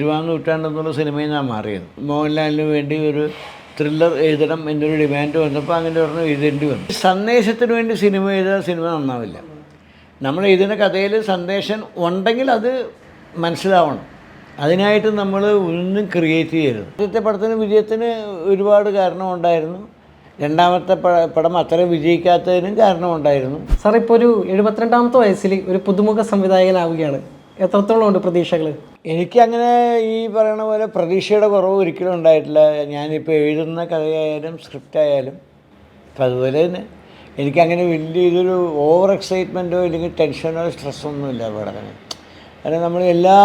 ഇരുപതാം നൂറ്റാണ്ടെന്നുള്ള സിനിമയിൽ ഞാൻ മാറിയത് മോഹൻലാലിന് വേണ്ടി ഒരു ത്രില്ലർ എഴുതണം എന്നൊരു ഡിമാൻഡ് വന്നപ്പോൾ അങ്ങനെ പറഞ്ഞു എഴുതേണ്ടി വന്നു. സന്ദേശത്തിന് വേണ്ടി സിനിമ എഴുതാൻ സിനിമ നന്നാവില്ല. നമ്മൾ എഴുതുന്ന കഥയിൽ സന്ദേശം ഉണ്ടെങ്കിൽ അത് മനസ്സിലാവണം. അതിനായിട്ട് നമ്മൾ ഒന്നും ക്രിയേറ്റ് ചെയ്യരുത്. ആദ്യത്തെ പടത്തിന് വിജയത്തിന് ഒരുപാട് കാരണമുണ്ടായിരുന്നു രണ്ടാമത്തെ പടം അത്ര വിജയിക്കാത്തതിനും കാരണമുണ്ടായിരുന്നു സാർ ഇപ്പോൾ ഒരു എഴുപത്തിരണ്ടാമത്തെ വയസ്സിൽ ഒരു പുതുമുഖ സംവിധായകനാവുകയാണ്. എത്രത്തോളം ഉണ്ട് പ്രതീക്ഷകൾ എനിക്കങ്ങനെ ഈ പറയണ പോലെ പ്രതീക്ഷയുടെ കുറവ് ഒരിക്കലും ഉണ്ടായിട്ടില്ല. ഞാനിപ്പോൾ എഴുതുന്ന കഥയായാലും സ്ക്രിപ്റ്റ് ആയാലും അപ്പം അതുപോലെ തന്നെ എനിക്കങ്ങനെ വലിയ ഇതൊരു ഓവർ എക്സൈറ്റ്മെന്റോ അല്ലെങ്കിൽ ടെൻഷനോ സ്ട്രെസ്സോ ഒന്നുമില്ല തന്നെ. കാരണം നമ്മൾ എല്ലാ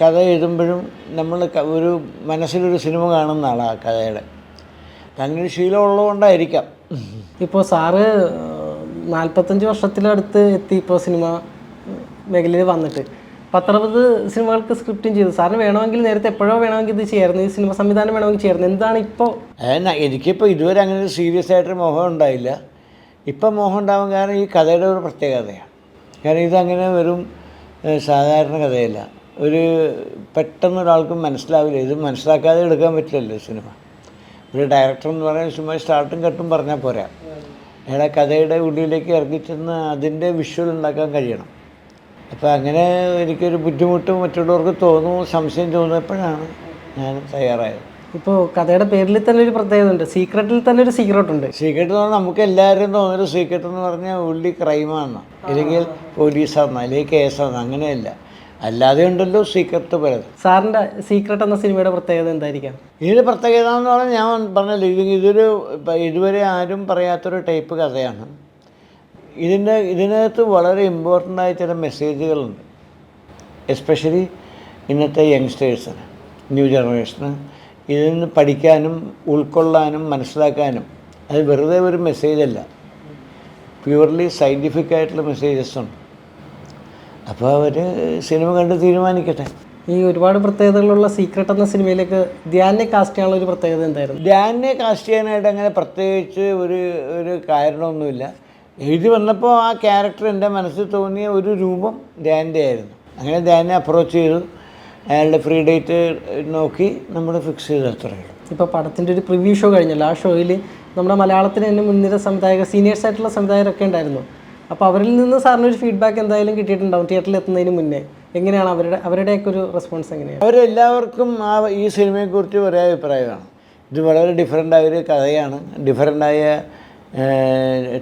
കഥ എഴുതുമ്പോഴും നമ്മൾ ഒരു മനസ്സിലൊരു സിനിമ കാണുന്ന ആളാണ് ആ കഥയുടെ. അങ്ങനെ ഒരു ശീലം ഉള്ളതുകൊണ്ടായിരിക്കാം. ഇപ്പോൾ സാറ് നാൽപ്പത്തഞ്ച് വർഷത്തിലടുത്ത് എത്തി ഇപ്പോൾ സിനിമ മേഖലയിൽ വന്നിട്ട്. പത്തറുപത് സിനിമകൾക്ക് സ്ക്രിപ്റ്റും ചെയ്തു. സാറിന് വേണമെങ്കിൽ നേരത്തെ എപ്പോഴോ വേണമെങ്കിൽ ഇത് ചേർന്ന് ഈ സിനിമ സംവിധാനം വേണമെങ്കിൽ ചേർന്ന്. എന്താണ് ഇപ്പോൾ എനിക്കിപ്പോൾ ഇതുവരെ അങ്ങനെ ഒരു സീരിയസ് ആയിട്ടൊരു മോഹം ഉണ്ടായില്ല. ഇപ്പം മോഹം ഉണ്ടാവാൻ കാരണം ഈ കഥയുടെ ഒരു പ്രത്യേകതയാണ് കാരണം ഇതങ്ങനെ വെറും സാധാരണ കഥയല്ല. ഒരു പെട്ടെന്ന് ഒരാൾക്ക് മനസ്സിലാവില്ല. ഇത് മനസ്സിലാക്കാതെ എടുക്കാൻ പറ്റില്ലല്ലോ സിനിമ. ഒരു ഡയറക്ടർ എന്ന് പറയുന്നത് സിനിമ സ്റ്റാർട്ടും കട്ടും പറഞ്ഞാൽ പോരാ. അയാളെ കഥയുടെ ഉള്ളിലേക്ക് ഇറങ്ങിച്ചെന്ന് അതിന്റെ വിഷ്വൽ ഉണ്ടാക്കാൻ കഴിയണം. അപ്പോൾ അങ്ങനെ എനിക്കൊരു ബുദ്ധിമുട്ട് മറ്റുള്ളവർക്ക് തോന്നുന്നു സംശയം തോന്നിയപ്പോഴാണ് ഞാൻ തയ്യാറായത്? ഇപ്പോൾ കഥയുടെ പേരിൽ തന്നെ ഒരു പ്രത്യേകത ഉണ്ട്. സീക്രട്ടിൽ തന്നെ ഒരു സീക്രട്ട് ഉണ്ട്. സീക്രട്ട് എന്ന് പറഞ്ഞാൽ നമുക്ക് എല്ലാവരും തോന്നുന്നൊരു സീക്രട്ട് എന്ന് പറഞ്ഞാൽ ഉള്ളി ക്രൈമാണ് അല്ലെങ്കിൽ പോലീസാണ് അല്ലെങ്കിൽ കേസാണ് അങ്ങനെയല്ല. അല്ലാതെ ഉണ്ടല്ലോ സീക്രട്ട് പലത്. സാറിന്റെ സീക്രട്ട് എന്ന സിനിമയുടെ പ്രത്യേകത എന്തായിരിക്കാം? ഇതിന്റെ പ്രത്യേകത എന്ന് പറഞ്ഞാൽ ഞാൻ പറഞ്ഞല്ലോ ഇതൊരു ഇതുവരെ ആരും പറയാത്തൊരു ടൈപ്പ് കഥയാണ്. ഇതിന്റെ ഇതിനകത്ത് വളരെ ഇമ്പോർട്ടന്റ് ആയ ചില മെസ്സേജുകളുണ്ട് എസ്പെഷ്യലി ഇന്നത്തെ യങ്സ്റ്റേഴ്സിന് ന്യൂ ജനറേഷന് ഇതിൽ നിന്ന് പഠിക്കാനും ഉൾക്കൊള്ളാനും മനസ്സിലാക്കാനും. അത് വെറുതെ ഒരു മെസ്സേജ് അല്ല. പ്യുവർലി സയന്റിഫിക് ആയിട്ടുള്ള മെസ്സേജസ് ഉണ്ട്. അപ്പോൾ അവർ സിനിമ കണ്ട് തീരുമാനിക്കട്ടെ. ഈ ഒരുപാട് പ്രത്യേകതകളുള്ള സീക്രട്ട് എന്ന സിനിമയിലേക്ക് ധ്യാനെ കാസ്റ്റ് ചെയ്യാനുള്ള ഒരു പ്രത്യേകത എന്തായിരുന്നു? ധ്യാനെ കാസ്റ്റ് ചെയ്യാനായിട്ട് അങ്ങനെ പ്രത്യേകിച്ച് ഒരു ഒരു കാരണമൊന്നുമില്ല. എഴുതി വന്നപ്പോൾ ആ ക്യാരക്ടർ എന്റെ മനസ്സിൽ തോന്നിയ ഒരു രൂപം ധ്യാന്റെ ആയിരുന്നു. അങ്ങനെ ധ്യാനെ അപ്രോച്ച് ചെയ്തു. അയാളുടെ ഫ്രീ ഡേറ്റ് നോക്കി നമ്മൾ ഫിക്സ് ചെയ്ത് അത്രയേ ഉള്ളൂ. ഇപ്പോൾ പടത്തിന്റെ ഒരു പ്രിവ്യൂ ഷോ കഴിഞ്ഞല്ലോ. ആ ഷോയിൽ നമ്മുടെ മലയാളത്തിന് തന്നെ മുൻനിര സംവിധായകർ സീനിയേഴ്സ് ആയിട്ടുള്ള സംവിധായകരൊക്കെ ഉണ്ടായിരുന്നു. അപ്പോൾ അവരിൽ നിന്ന് സാറിന് ഒരു ഫീഡ്ബാക്ക് എന്തായാലും കിട്ടിയിട്ടുണ്ടാവും തിയേറ്ററിൽ എത്തുന്നതിന് മുന്നേ. എങ്ങനെയാണ് അവരുടെ അവരുടെയൊക്കെ ഒരു റെസ്പോൺസ് എങ്ങനെയാണ്? അവരെല്ലാവർക്കും ആ ഈ സിനിമയെക്കുറിച്ച് ഒരേ അഭിപ്രായമാണ്. ഇത് വളരെ ഡിഫറെന്റായ ഒരു കഥയാണ്. ഡിഫറെന്റായ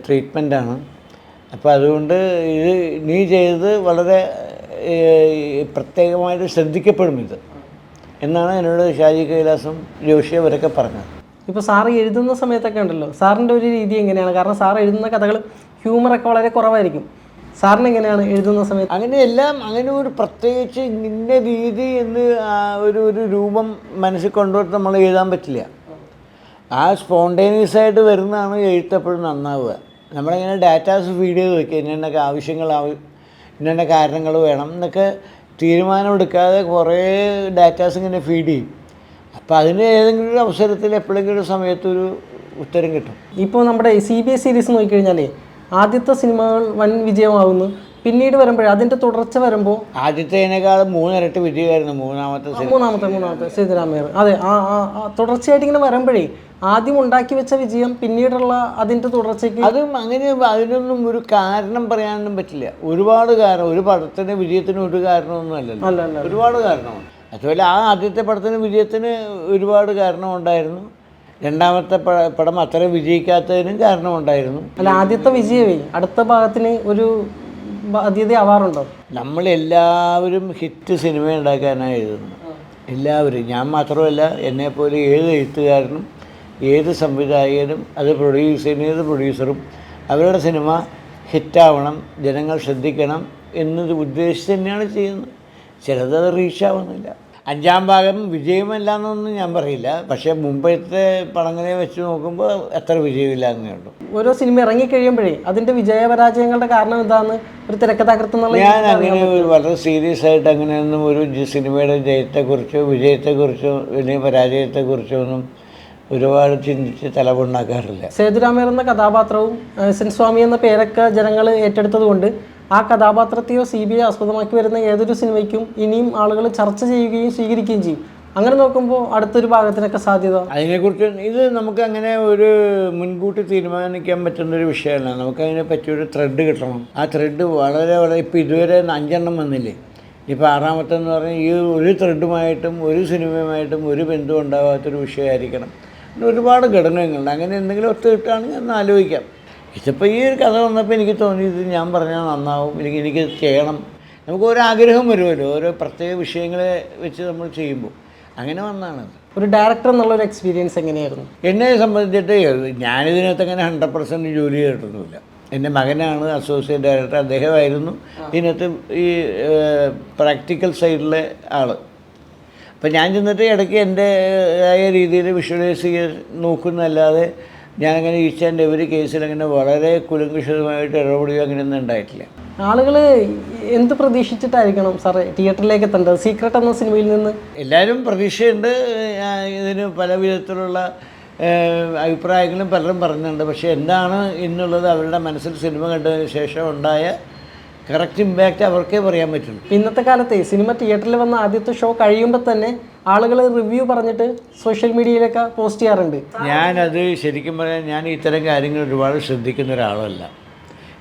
ട്രീറ്റ്മെന്റാണ്. അപ്പോൾ അതുകൊണ്ട് ഇത് നീ ചെയ്തത് വളരെ പ്രത്യേകമായിട്ട് ശ്രദ്ധിക്കപ്പെടും ഇത്. എന്നാണ് എന്നോട് ഷാജി കൈലാസും ജോഷി അവരൊക്കെ പറഞ്ഞത്. ഇപ്പോൾ സാർ എഴുതുന്ന സമയത്തൊക്കെ ഉണ്ടല്ലോ സാറിന്റെ ഒരു രീതി എങ്ങനെയാണ്? കാരണം സാർ എഴുതുന്ന കഥകൾ ഹ്യൂമറൊക്കെ വളരെ കുറവായിരിക്കും. സാറിന് എങ്ങനെയാണ് എഴുതുന്ന സമയത്ത്? അങ്ങനെ എല്ലാം അങ്ങനെ ഒരു പ്രത്യേകിച്ച് ഇന്ന രീതി എന്ന് ഒരു ഒരു രൂപം മനസ്സിൽ കൊണ്ടുപോയിട്ട് നമ്മൾ എഴുതാൻ പറ്റില്ല. ആ സ്പോണ്ടേനിയസ് ആയിട്ട് വരുന്നതാണ് എഴുത്തപ്പോഴും നന്നാവുക. നമ്മളിങ്ങനെ ഡാറ്റാസ് ഫീഡ് ചെയ്ത് വെക്കുക. ഇന്നൊക്കെ ആവശ്യങ്ങൾ ആവ- ഇന്ന കാരണങ്ങൾ വേണം എന്നൊക്കെ തീരുമാനം എടുക്കാതെ കുറേ ഡാറ്റാസ് ഇങ്ങനെ ഫീഡ് ചെയ്യും. അപ്പോൾ അതിന് ഏതെങ്കിലും ഒരു അവസരത്തിൽ എപ്പോഴെങ്കിലും ഒരു സമയത്തൊരു ഉത്തരം കിട്ടും. ഇപ്പോൾ നമ്മുടെ സി ബി എസ് സീരീസ് നോക്കിക്കഴിഞ്ഞാൽ ആദ്യത്തെ സിനിമകൾ വൻ വിജയമാവുന്നു. പിന്നീട് വരുമ്പോഴേ അതിന്റെ തുടർച്ച വരുമ്പോൾ ആദ്യത്തേനേക്കാൾ മൂന്നിരട്ടി വിജയമായിരുന്നു മൂന്നാമത്തെ മൂന്നാമത്തെ മൂന്നാമത്തെ സേതുരാമയ്യർ അതെ ആ ആ തുടർച്ചയായിട്ട് ഇങ്ങനെ വരുമ്പോഴേ ആദ്യം ഉണ്ടാക്കി വെച്ച വിജയം പിന്നീടുള്ള അതിന്റെ തുടർച്ചയ്ക്ക് അതും അങ്ങനെ അതിനൊന്നും ഒരു കാരണം പറയാനൊന്നും പറ്റില്ല. ഒരുപാട് കാരണം ഒരു പടത്തിന് വിജയത്തിന് ഒരു കാരണമൊന്നും അല്ലല്ലോ. അല്ല അല്ല ഒരുപാട് കാരണമാണ്. അതുപോലെ ആ ആദ്യത്തെ പടത്തിന് വിജയത്തിന് ഒരുപാട് കാരണമുണ്ടായിരുന്നു. രണ്ടാമത്തെ പടം അത്ര വിജയിക്കാത്തതിനും കാരണമുണ്ടായിരുന്നു. അല്ല ആദ്യത്തെ വിജയമേ അടുത്ത ഭാഗത്തിന് ഒരു ബാധ്യത ആവാറുണ്ടോ നമ്മളെല്ലാവരും ഹിറ്റ് സിനിമ ഉണ്ടാക്കാനാണ് എല്ലാവരും. ഞാൻ മാത്രമല്ല എന്നെപ്പോലെ ഏത് എഴുത്തുകാരനും ഏത് സംവിധായകനും അത് പ്രൊഡ്യൂസ് ഏത് പ്രൊഡ്യൂസറും അവരുടെ സിനിമ ഹിറ്റാവണം ജനങ്ങൾ ശ്രദ്ധിക്കണം എന്നത് ഉദ്ദേശിച്ച് തന്നെയാണ് ചെയ്യുന്നത്. ചിലത് അത് റീച്ച് ആവുന്നില്ല അഞ്ചാം ഭാഗം വിജയമല്ല എന്നൊന്നും ഞാൻ പറയില്ല. പക്ഷേ മുമ്പത്തെ പടങ്ങളെ വെച്ച് നോക്കുമ്പോൾ എത്ര വിജയമില്ല എന്നേ ഉള്ളൂ. ഓരോ സിനിമ ഇറങ്ങിക്കഴിയുമ്പോഴേ അതിന്റെ വിജയപരാജയങ്ങളുടെ കാരണം എന്താന്ന് ഒരു തിരക്കഥാകൃത്ത് എന്നുള്ള ഞാൻ അങ്ങനെ ഒരു വളരെ സീരിയസ് ആയിട്ട് അങ്ങനെയൊന്നും ഒരു സിനിമയുടെ ജയത്തെക്കുറിച്ചോ വിജയത്തെക്കുറിച്ചോ വലിയ പരാജയത്തെക്കുറിച്ചോ ഒന്നും ഒരുപാട് ചിന്തിച്ച് തലപുണ്ണാക്കാറില്ല. സേതുരാമേർ എന്ന കഥാപാത്രവും സിൻസ്വാമി സ്വാമി എന്ന പേരൊക്കെ ജനങ്ങൾ ഏറ്റെടുത്തത് കൊണ്ട് ആ കഥാപാത്രത്തെയോ സി ബി ഐ ആസ്പദമാക്കി വരുന്ന ഏതൊരു സിനിമയ്ക്കും ഇനിയും ആളുകൾ ചർച്ച ചെയ്യുകയും സ്വീകരിക്കുകയും ചെയ്യും. അങ്ങനെ നോക്കുമ്പോൾ അടുത്തൊരു ഭാഗത്തിനൊക്കെ സാധ്യത? അതിനെക്കുറിച്ച് ഇത് നമുക്ക് അങ്ങനെ ഒരു മുൻകൂട്ടി തീരുമാനിക്കാൻ പറ്റുന്ന ഒരു വിഷയമല്ല. നമുക്കതിനെ പറ്റിയൊരു ത്രെഡ് കിട്ടണം. ആ ത്രെഡ് വളരെ വളരെ ഇപ്പോൾ ഇതുവരെ അഞ്ചെണ്ണം വന്നില്ലേ? ഇപ്പോൾ ആറാമത്തെന്ന് പറഞ്ഞാൽ ഈ ഒരു ത്രെഡുമായിട്ടും ഒരു സിനിമയുമായിട്ടും ഒരു ബന്ധവും ഉണ്ടാകാത്തൊരു വിഷയമായിരിക്കണം. ഒരുപാട് ഘടകങ്ങളുണ്ട്. അങ്ങനെ എന്തെങ്കിലും ഒത്തു കിട്ടുകയാണെങ്കിൽ ഒന്ന് ആലോചിക്കാം. ഇതിപ്പോൾ ഈ ഒരു കഥ വന്നപ്പോൾ എനിക്ക് തോന്നി ഇത് ഞാൻ പറഞ്ഞാൽ നന്നാവും. എനിക്ക് എനിക്ക് ചെയ്യണം. നമുക്ക് ഒരു ആഗ്രഹം വരുമല്ലോ. ഓരോ പ്രത്യേക വിഷയങ്ങളെ വെച്ച് നമ്മൾ ചെയ്യുമ്പോൾ അങ്ങനെ വന്നാണ് ഒരു ഡയറക്ടർ എന്നുള്ള ഒരു എക്സ്പീരിയൻസ് എങ്ങനെയായിരുന്നു? എന്നെ സംബന്ധിച്ചിട്ട് ഞാനിതിനകത്ത് അങ്ങനെ ഹൺഡ്രഡ് പെർസെന്റ് ജോലി ചെയ്തിട്ടൊന്നുമില്ല. എന്റെ മകനാണ് അസോസിയേറ്റ് ഡയറക്ടർ അദ്ദേഹമായിരുന്നു. ഇതിനകത്ത് ഈ പ്രാക്ടിക്കൽ സൈഡിലെ ആൾ അപ്പം ഞാൻ ചെന്നിട്ട് ഇടയ്ക്ക് എന്റെ ആയ രീതിയിൽ വിഷ്വലൈസ് ചെയ്ത് നോക്കുന്നതല്ലാതെ ഞാനങ്ങനെ ആൻഡ് എവരി കേസിൽ അങ്ങനെ വളരെ കുലങ്കുഷിതമായിട്ട് ഇടപെടുകയോ അങ്ങനെയൊന്നും ഉണ്ടായിട്ടില്ല. ആളുകൾ എന്ത് പ്രതീക്ഷിച്ചിട്ടായിരിക്കണം സാറേ തിയേറ്ററിലേക്ക് എത്തേണ്ടത്? സീക്രട്ട് എന്ന സിനിമയിൽ നിന്ന്? എല്ലാവരും പ്രതീക്ഷയുണ്ട്. ഇതിന് പല വിധത്തിലുള്ള അഭിപ്രായങ്ങളും പലരും പറഞ്ഞിട്ടുണ്ട്. പക്ഷേ എന്താണ് എന്നുള്ളത് അവരുടെ മനസ്സിൽ സിനിമ കണ്ടതിന് ശേഷം ഉണ്ടായ കറക്റ്റ് ഇമ്പാക്റ്റ് അവർക്കേ പറയാൻ പറ്റുള്ളൂ. ഇന്നത്തെ കാലത്തെ സിനിമ തിയേറ്ററിൽ വന്ന ആദ്യത്തെ ഷോ കഴിയുമ്പോൾ തന്നെ ആളുകൾ റിവ്യൂ പറഞ്ഞിട്ട് സോഷ്യൽ മീഡിയയിലൊക്കെ പോസ്റ്റ് ചെയ്യാറുണ്ട്. ഞാനത് ശരിക്കും പറയാൻ ഞാൻ ഇത്തരം കാര്യങ്ങൾ ഒരുപാട് ശ്രദ്ധിക്കുന്ന ഒരാളല്ല.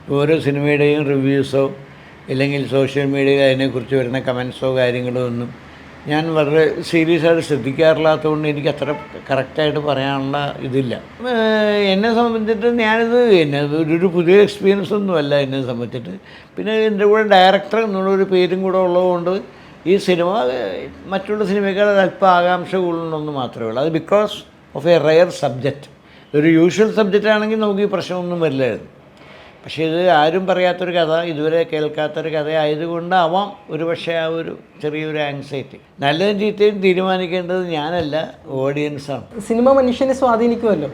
ഓരോ സിനിമയുടെയും റിവ്യൂസോ ഇല്ലെങ്കിൽ സോഷ്യൽ മീഡിയയിൽ അതിനെക്കുറിച്ച് വരുന്ന കമൻസോ കാര്യങ്ങളോ ഒന്നും ഞാൻ വളരെ സീരിയസ് ആയിട്ട് ശ്രദ്ധിക്കാറില്ലാത്തതുകൊണ്ട് എനിക്ക് അത്ര കറക്റ്റായിട്ട് പറയാനുള്ള ഇതില്ല. എന്നെ സംബന്ധിച്ചിട്ട് ഞാനിത് എന്നെ ഒരു- പുതിയ എക്സ്പീരിയൻസ് ഒന്നുമല്ല എന്നെ സംബന്ധിച്ചിട്ട്. പിന്നെ എന്റെ കൂടെ ഡയറക്ടർ എന്നുള്ളൊരു പേരും കൂടെ ഉള്ളതുകൊണ്ട് ഈ സിനിമ മറ്റുള്ള സിനിമയേക്കാൾ അല്പം ആകാംക്ഷ കൂടുന്നുണ്ടെന്ന് മാത്രമേ ഉള്ളൂ. അത് because of a rare subject ഒരു യൂഷ്വൽ സബ്ജക്റ്റ് ആണെങ്കിൽ നമുക്ക് ഈ പ്രശ്നമൊന്നും വരില്ലായിരുന്നു. പക്ഷേ ഇത് ആരും പറയാത്തൊരു കഥ ഇതുവരെ കേൾക്കാത്തൊരു കഥ ആയതുകൊണ്ടാവാം ഒരു പക്ഷേ ആ ഒരു ചെറിയൊരു ആങ്സൈറ്റി നല്ലതും ചീത്തയും തീരുമാനിക്കേണ്ടത് ഞാനല്ല ഓഡിയൻസാണ് സിനിമ മനുഷ്യനെ സ്വാധീനിക്കുമല്ലോ.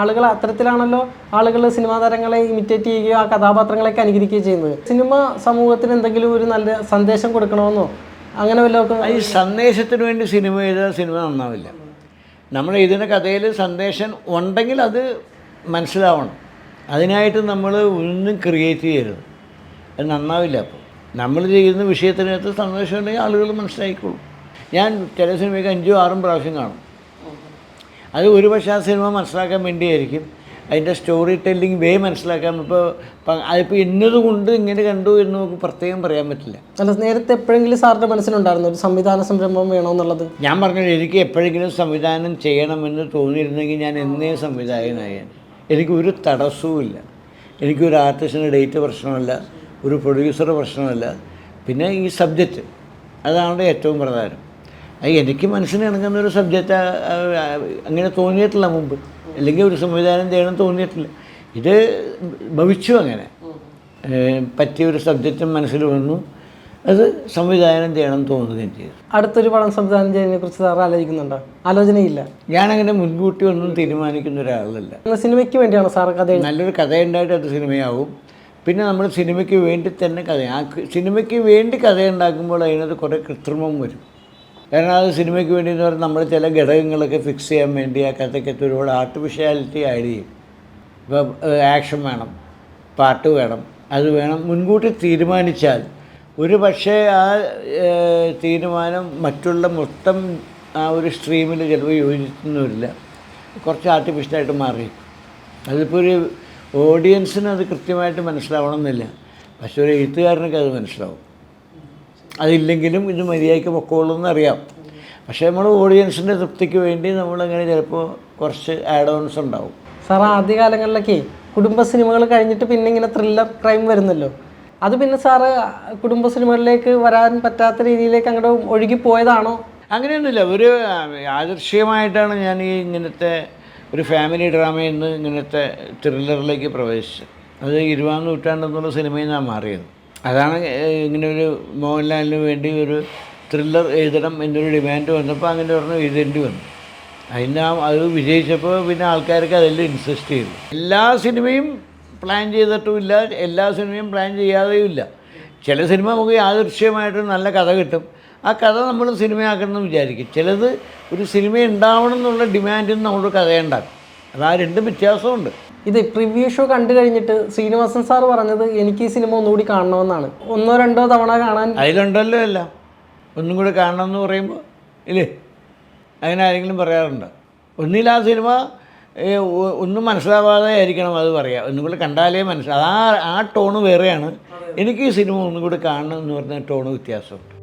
ആളുകൾ അത്തരത്തിലാണല്ലോ ആളുകൾ സിനിമാ താരങ്ങളെ ഇമിറ്റേറ്റ് ചെയ്യുകയോ ആ കഥാപാത്രങ്ങളെയൊക്കെ അനുകരിക്കുകയോ ചെയ്യുന്നത്. സിനിമ സമൂഹത്തിന് എന്തെങ്കിലും ഒരു നല്ല സന്ദേശം കൊടുക്കണമെന്നോ അങ്ങനെ വല്ലതൊക്കെ ഈ സന്ദേശത്തിന് വേണ്ടി സിനിമ എഴുതാൻ സിനിമ നന്നാവില്ല. നമ്മൾ ഇതിന്റെ കഥയിൽ സന്ദേശം ഉണ്ടെങ്കിൽ അത് മനസ്സിലാവണം. അതിനായിട്ട് നമ്മൾ ഒന്നും ക്രിയേറ്റ് ചെയ്യരുത്. അത് നന്നാവില്ല അപ്പോൾ. നമ്മൾ ചെയ്യുന്ന വിഷയത്തിനകത്ത് സന്ദേശം ഉണ്ടെങ്കിൽ ആളുകൾ മനസ്സിലാക്കിക്കോളും ഞാൻ ചില സിനിമയ്ക്ക് അഞ്ചും ആറും പ്രാവശ്യം കാണും. അത് ഒരു പക്ഷേ ആ സിനിമ മനസ്സിലാക്കാൻ വേണ്ടിയായിരിക്കും. അതിന്റെ സ്റ്റോറി ടെല്ലിംഗ് വേ മനസ്സിലാക്കാൻ ഇപ്പോൾ അതിപ്പോൾ ഇന്നതുകൊണ്ട് ഇങ്ങനെ കണ്ടു എന്ന് നമുക്ക് പ്രത്യേകം പറയാൻ പറ്റില്ല. അല്ല നേരത്തെ എപ്പോഴെങ്കിലും സാറിന്റെ മനസ്സിലുണ്ടായിരുന്നു? ഒരു സംവിധാന സംരംഭം വേണമെന്നുള്ളത് ഞാൻ പറഞ്ഞത് എനിക്ക് എപ്പോഴെങ്കിലും സംവിധാനം ചെയ്യണമെന്ന് തോന്നിയിരുന്നെങ്കിൽ ഞാൻ എന്നേ സംവിധായകനായാണ് എനിക്ക് ഒരു തടസ്സവുമില്ല. എനിക്കൊരു ആർട്ടിസ്റ്റിന് ഡേറ്റ് പ്രശ്നമല്ല ഒരു പ്രൊഡ്യൂസർ പ്രശ്നമല്ല. പിന്നെ ഈ സബ്ജക്റ്റ് അതാണ് ഏറ്റവും പ്രധാനം. എനിക്ക് മനസ്സിന് ഇണങ്ങുന്ന ഒരു സബ്ജക്റ്റ് അങ്ങനെ തോന്നിയിട്ടില്ല മുമ്പ്. അല്ലെങ്കിൽ ഒരു സംവിധാനം ചെയ്യണം തോന്നിയിട്ടില്ല. ഇത് ഭവിച്ചു അങ്ങനെ. പറ്റിയ ഒരു സബ്ജക്റ്റും മനസ്സിൽ വന്നു. അത് സംവിധാനം ചെയ്യണം തോന്നുകയും ചെയ്തു. അടുത്തൊരു പടം സംവിധാനം ചെയ്യുന്നതിനെ കുറിച്ച് സാർ ആലോചിക്കുന്നുണ്ടോ? ആലോചനയില്ല. ഞാനങ്ങനെ മുൻകൂട്ടി ഒന്നും തീരുമാനിക്കുന്ന ഒരാളല്ല. സിനിമയ്ക്ക് വേണ്ടിയാണോ സാർ കഥ നല്ലൊരു നല്ലൊരു കഥയുണ്ടായിട്ട് അത് സിനിമയാവും. പിന്നെ നമ്മൾ സിനിമയ്ക്ക് വേണ്ടി തന്നെ കഥ ആ സിനിമയ്ക്ക് വേണ്ടി കഥ ഉണ്ടാക്കുമ്പോൾ അതിനകത്ത് കുറേ കൃത്രിമം വരും. കാരണം അത് സിനിമയ്ക്ക് വേണ്ടി എന്ന് പറഞ്ഞാൽ നമ്മൾ ചില ഘടകങ്ങളൊക്കെ ഫിക്സ് ചെയ്യാൻ വേണ്ടി ആ കഥയ്ക്കകത്ത് ഒരുപാട് ആർട്ടിഫിഷ്യാലിറ്റി ആഡ് ചെയ്യും. ഇപ്പോൾ ആക്ഷൻ വേണം പാട്ട് വേണം. അത് വേണം മുൻകൂട്ടി തീരുമാനിച്ചാൽ ഒരു പക്ഷേ ആ തീരുമാനം മറ്റുള്ള മൊത്തം ആ ഒരു സ്ട്രീമിൽ ചിലപ്പോൾ യോജിക്കുന്നുമില്ല. കുറച്ച് ആർട്ടിഫിഷ്യലായിട്ട് മാറി. അതിപ്പോൾ ഒരു ഓഡിയൻസിന് അത് കൃത്യമായിട്ട് മനസ്സിലാവണമെന്നില്ല. പക്ഷെ ഒരു എഴുത്തുകാരനൊക്കെ അത് മനസ്സിലാവും. അതില്ലെങ്കിലും ഇത് മര്യാദയ്ക്ക് പൊക്കോളൂ അറിയാം. പക്ഷേ നമ്മൾ ഓഡിയൻസിന്റെ തൃപ്തിക്ക് വേണ്ടി നമ്മളങ്ങനെ ചിലപ്പോൾ കുറച്ച് ആഡ് ഓൺസ് ഉണ്ടാവും. സാർ ആദ്യകാലങ്ങളിലൊക്കെ കുടുംബ സിനിമകൾ കഴിഞ്ഞിട്ട് പിന്നെ ഇങ്ങനെ ത്രില്ലർ ക്രൈം വരുന്നല്ലോ. അത് പിന്നെ സാറ് കുടുംബ സിനിമകളിലേക്ക് വരാൻ പറ്റാത്ത രീതിയിലേക്ക് അങ്ങോട്ട് ഒഴുകി പോയതാണോ? അങ്ങനെയൊന്നുമില്ല. ഒരു ആദർശീയമായിട്ടാണ് ഞാൻ ഈ ഇങ്ങനത്തെ ഒരു ഫാമിലി ഡ്രാമയിൽ നിന്ന് ഇങ്ങനത്തെ ത്രില്ലറിലേക്ക് പ്രവേശിച്ചത്. അത് ഇരുപതാം നൂറ്റാണ്ടെന്നുള്ള സിനിമയിൽ നിന്നാണ് മാറിയത്. അതാണ് ഇങ്ങനെ ഒരു മോഹൻലാലിന് വേണ്ടി ഒരു ത്രില്ലർ എഴുതണം എന്നൊരു ഡിമാൻഡ് വന്നപ്പോൾ അങ്ങനെ പറഞ്ഞു എഴുതേണ്ടി വന്നു. അതിന് ആ അത് വിജയിച്ചപ്പോൾ പിന്നെ ആൾക്കാർക്ക് അതെല്ലാം ഇൻസിസ്റ്റ് ചെയ്തു. എല്ലാ സിനിമയും പ്ലാൻ ചെയ്തിട്ടുമില്ല എല്ലാ സിനിമയും പ്ലാൻ ചെയ്യാതെയും ഇല്ല ചില സിനിമ നമുക്ക് യാദൃശ്യമായിട്ട് നല്ല കഥ കിട്ടും. ആ കഥ നമ്മൾ സിനിമയാക്കണമെന്ന് വിചാരിക്കും. ചിലത് ഒരു സിനിമ ഉണ്ടാവണം എന്നുള്ള ഡിമാൻഡിൽ നിന്ന് നമ്മളൊരു കഥയുണ്ടാക്കും അത് ആ രണ്ടും വ്യത്യാസമുണ്ട്. ഇത് പ്രിവ്യൂ ഷോ കണ്ടു കഴിഞ്ഞിട്ട് ശ്രീനിവാസൻ സാർ പറഞ്ഞത് എനിക്ക് ഈ സിനിമ ഒന്നുകൂടി കാണണമെന്നാണ്. ഒന്നോ രണ്ടോ തവണ കാണാൻ അതിലുണ്ടല്ലോ അല്ല ഒന്നും കൂടി കാണണമെന്ന് പറയുമ്പോൾ ഇല്ലേ? അങ്ങനെ ആരെങ്കിലും പറയാറുണ്ട്? ഒന്നില്ല ആ സിനിമ ഒന്നും മനസ്സിലാവാതെ ആയിരിക്കണം അത് പറയാം. ഒന്നും കൂടി കണ്ടാലേ മനസ്സിലാവും ആ ആ ടോണ് വേറെയാണ്. എനിക്ക് ഈ സിനിമ ഒന്നും കൂടി കാണണം എന്ന് പറഞ്ഞ ടോണ് വ്യത്യാസമുണ്ട്.